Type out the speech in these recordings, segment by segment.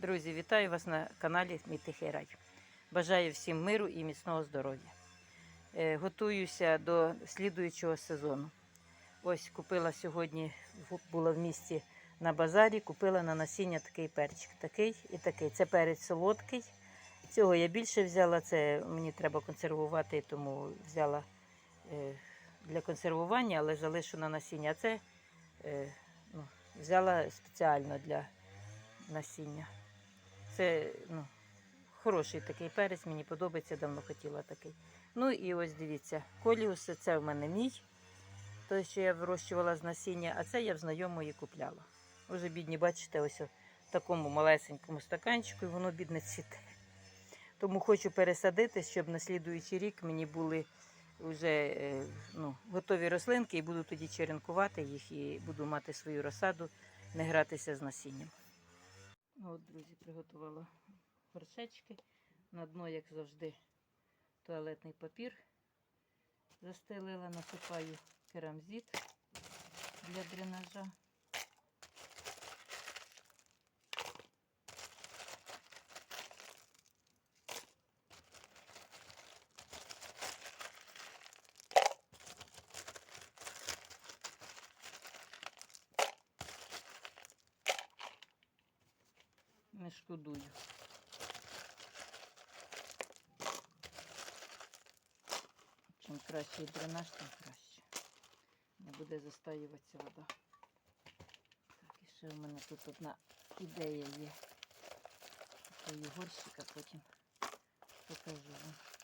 Друзі, вітаю вас на каналі Мій Тихий Рай. Бажаю всім миру і міцного здоров'я. Е, Готуюся до слідуючого сезону. Ось купила сьогодні, була в місті на базарі, купила на насіння такий перчик. Такий і такий. Це перець солодкий. Цього я більше взяла, це мені треба консервувати, тому взяла е, для консервування, але залишу на насіння. Це е, ну, взяла спеціально для насіння. Це ну, хороший такий перець, мені подобається, давно хотіла такий. Ну і ось дивіться, коліуси це в мене мій, той, що я вирощувала з насіння, а це я в знайомої купляла. Уже бідні, бачите, ось в такому малесенькому стаканчику, і воно бідне цвіте. Тому хочу пересадити, щоб на слідуючий рік мені були вже е, ну, готові рослинки і буду тоді черенкувати їх і буду мати свою розсаду, не гратися з насінням. Ну, От, друзі, приготувала горшечки. На дно, як завжди, туалетний папір застелила, насипаю керамзит для дренажа. Не шкодую. Чим кращий дренаж, тим краще. Не буде застаюватися вода. Так, і ще в мене тут одна ідея є. Такої горщика потім покажу вам.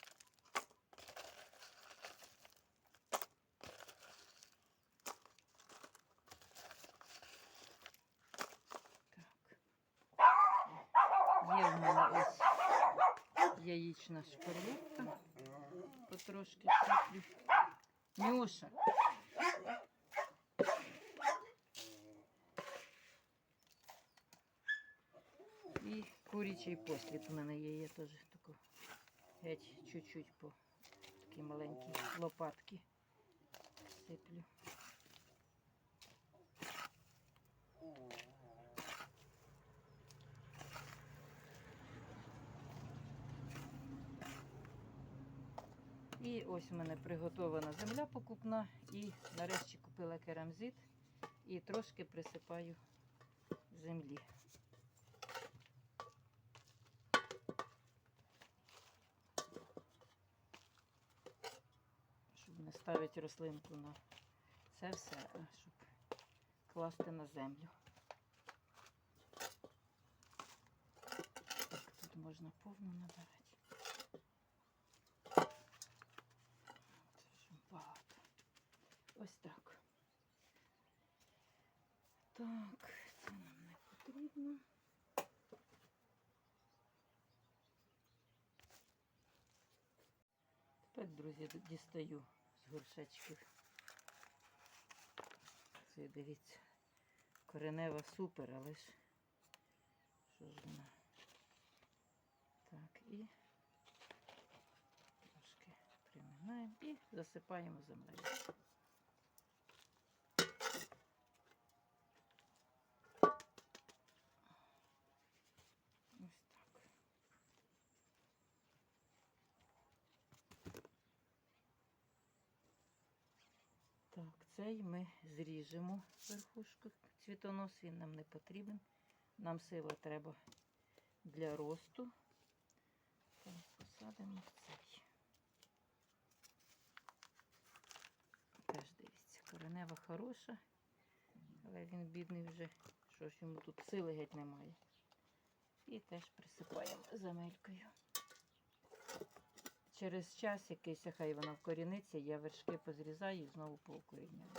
яєчна шкарлупка. Потрошки сиплю. Нюша. І курячий послід у мене є. Я теж таку геть чуть-чуть по такі маленькі лопатки сиплю. І ось у мене приготована земля покупна. І нарешті купила керамзит і трошки присипаю землі. Щоб не ставити рослинку на це все, щоб класти на землю. Так, тут можна повну набирати. Це вже багато. Ось так. Так, це нам не потрібно. Тепер, друзі, дістаю з горшечків. Це дивіться. Коренева супер, але ж що ж вона? Так, і трошки приминаємо і засипаємо землею. Цей ми зріжемо верхушку. Цвітонос він нам не потрібен. Нам сила треба для росту. Так, посадимо в цей. Теж дивіться, коренева хороша, але він бідний вже, що ж йому тут сили геть немає. І теж присипаємо земелькою. Через час якийсь, хай вона вкоріниться, я вершки позрізаю і знову поукоріняю.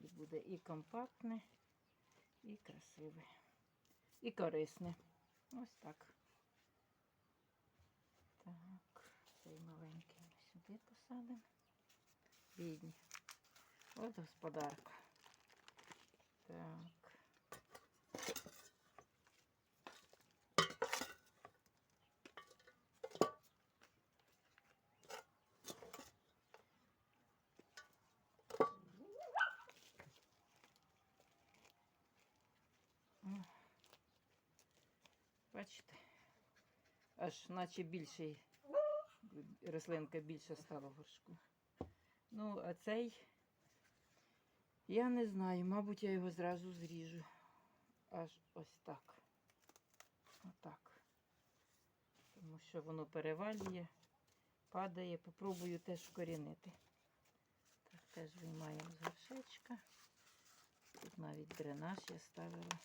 І буде і компактне, і красиве, і корисне. Ось так. Так, цей маленький ми сюди посадимо. Бідні. От господарка. Так. Бачите? Аж наче більший, рослинка більше стала в горшку. Ну, а цей, я не знаю, мабуть, я його зразу зріжу. Аж ось так. Отак. Тому що воно перевалює, падає. Попробую теж вкорінити. Так, теж виймаємо з горшечка. Тут навіть дренаж я ставила.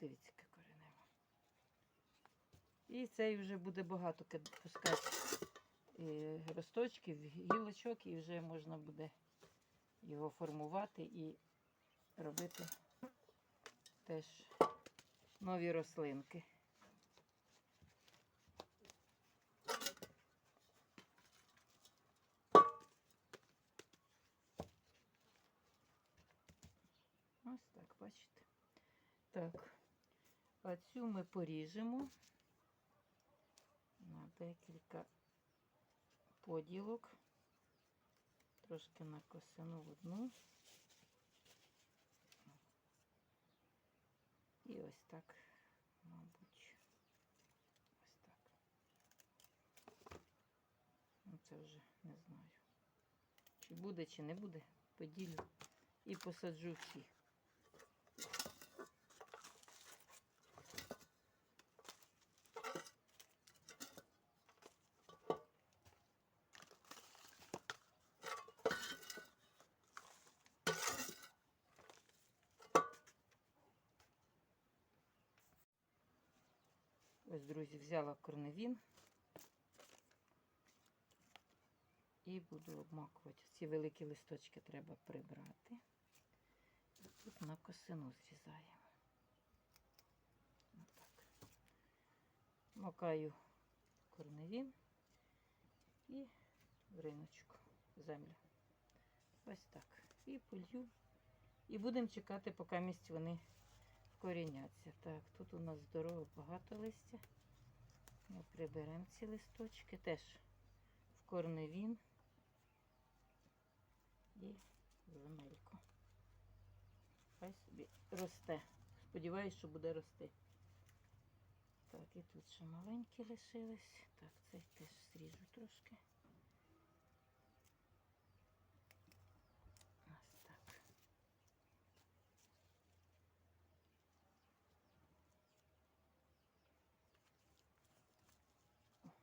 Дивіться, яке коренево. І цей вже буде багато пускати е, росточків, гілочок, і вже можна буде його формувати і робити теж нові рослинки. Ось так, бачите. Так, а цю ми поріжемо на декілька поділок. Трошки на косину в одну. І ось так, мабуть. Ось так. Ну, це вже не знаю. Чи буде, чи не буде, поділю і посаджу всі. Ось, друзі, взяла корневін і буду обмакувати. Ці великі листочки треба прибрати. І тут на косину зрізаємо. Отак. Макаю корневін і в риночку землю. Ось так. І полью. І будемо чекати, поки місць вони вкоріняться. Так, тут у нас здорово багато листя. Ми приберемо ці листочки теж в корневін і земельку. Хай собі росте. Сподіваюсь, що буде рости. Так, і тут ще маленькі лишились. Так, цей теж зріжу трошки. Ось так. Гла-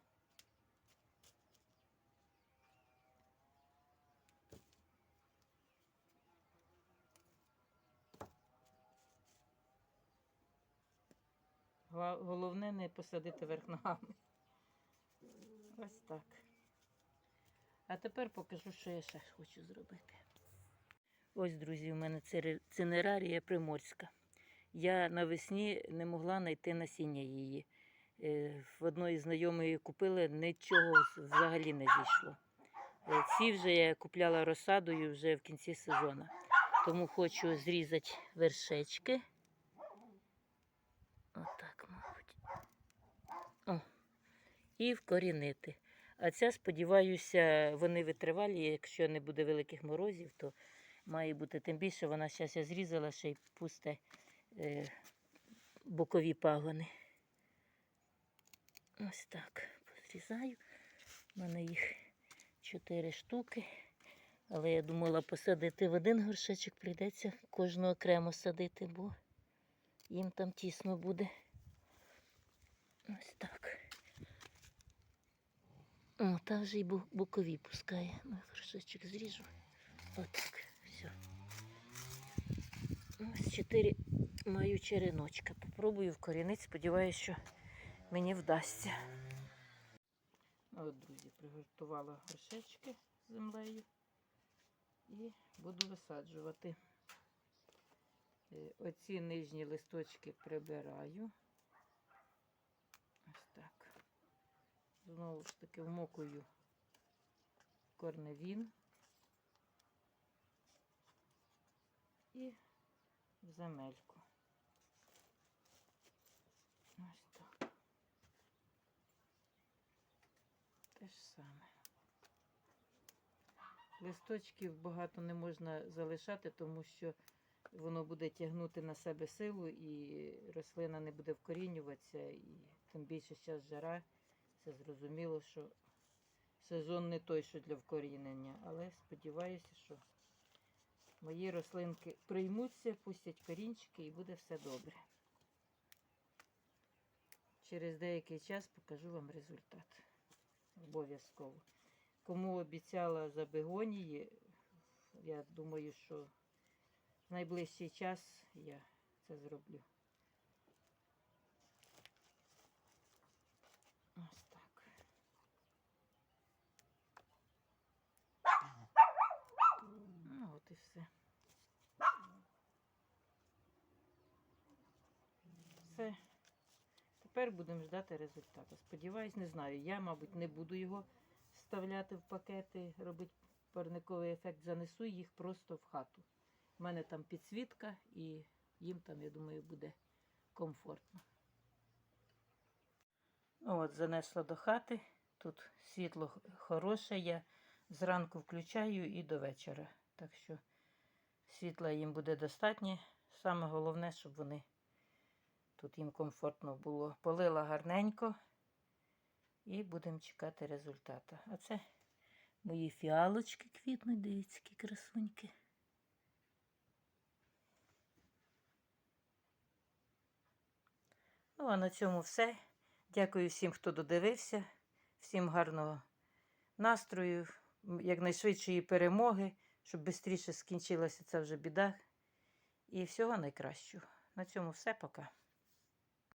Головне не посадити верх ногами. Ось так. А тепер покажу, що я ще хочу зробити. Ось, друзі, у мене цинерарія приморська. Я навесні не могла знайти насіння її. Е, В одної знайомої купили, нічого взагалі не зійшло. Е, Ці вже я купляла розсадою вже в кінці сезону. Тому хочу зрізати вершечки. Отак, мабуть. О. І вкорінити. А ця, сподіваюся, вони витривалі. Якщо не буде великих морозів, то має бути тим більше. Вона зараз я зрізала ще й пусте е, бокові пагони. Ось так. Позрізаю. У мене їх чотири штуки. Але я думала посадити в один горшечок, прийдеться кожну окремо садити, бо їм там тісно буде. Ось так. О, та вже й бокові пускає. Ну, горшечок зріжу. Отак. Все. Ось чотири маю череночка. Попробую вкорінити, сподіваюся, що мені вдасться. От, друзі, приготувала горшечки з землею і буду висаджувати. Е, Оці нижні листочки прибираю. Ось так. Знову ж таки вмокую корневін і в земельку. Ось так. Те ж саме. Листочків багато не можна залишати, тому що воно буде тягнути на себе силу і рослина не буде вкорінюватися. І тим більше зараз жара. Це зрозуміло, що сезон не той, що для вкорінення. Але сподіваюся, що мої рослинки приймуться, пустять корінчики і буде все добре. Через деякий час покажу вам результат. Обов'язково. Кому обіцяла за бегонії, я думаю, що в найближчий час я це зроблю. Ось так. Ну, от і все. Все. Тепер будемо ждати результату. Сподіваюсь, не знаю. Я, мабуть, не буду його вставляти в пакети, робити парниковий ефект, занесу їх просто в хату. У мене там підсвітка і їм там, я думаю, буде комфортно. Ну, от, занесла до хати. Тут світло хороше. Я зранку включаю і до вечора. Так що світла їм буде достатньо. Саме головне, щоб вони тут їм комфортно було. Полила гарненько і будемо чекати результату. А це мої фіалочки квітнуть, дивіться, які красуньки. Ну, а на цьому все. Дякую всім, хто додивився. Всім гарного настрою, якнайшвидшої перемоги, щоб швидше скінчилася ця вже біда. І всього найкращого. На цьому все. Пока.